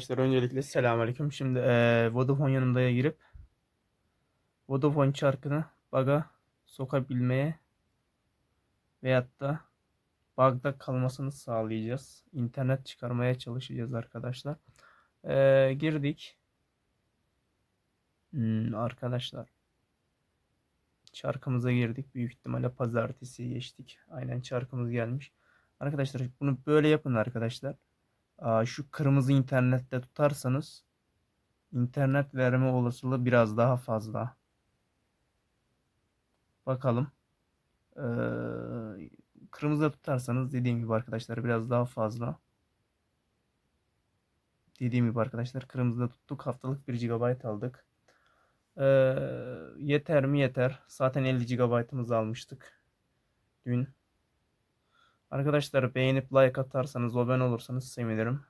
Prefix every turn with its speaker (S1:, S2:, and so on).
S1: Arkadaşlar öncelikle selamünaleyküm. Şimdi eee Vodafone yanındaya girip Vodafone çarkını bug'a sokabilmeye veyahut da bug'da kalmasını sağlayacağız. İnternet çıkarmaya çalışacağız arkadaşlar. Eee, girdik. Hmm, arkadaşlar. Çarkımıza girdik. Büyük ihtimalle pazartesi geçtik. Aynen çarkımız gelmiş. Arkadaşlar bunu böyle yapın arkadaşlar. Şu kırmızı internette tutarsanız internet verme olasılığı biraz daha fazla. Bakalım. Ee, kırmızıda tutarsanız dediğim gibi arkadaşlar biraz daha fazla. Dediğim gibi arkadaşlar kırmızıda tuttuk. Haftalık 1 GB aldık. Ee, yeter mi yeter. Zaten 50 GB'ımızı almıştık. Dün. Arkadaşlar beğenip like atarsanız, abone olursanız sevinirim.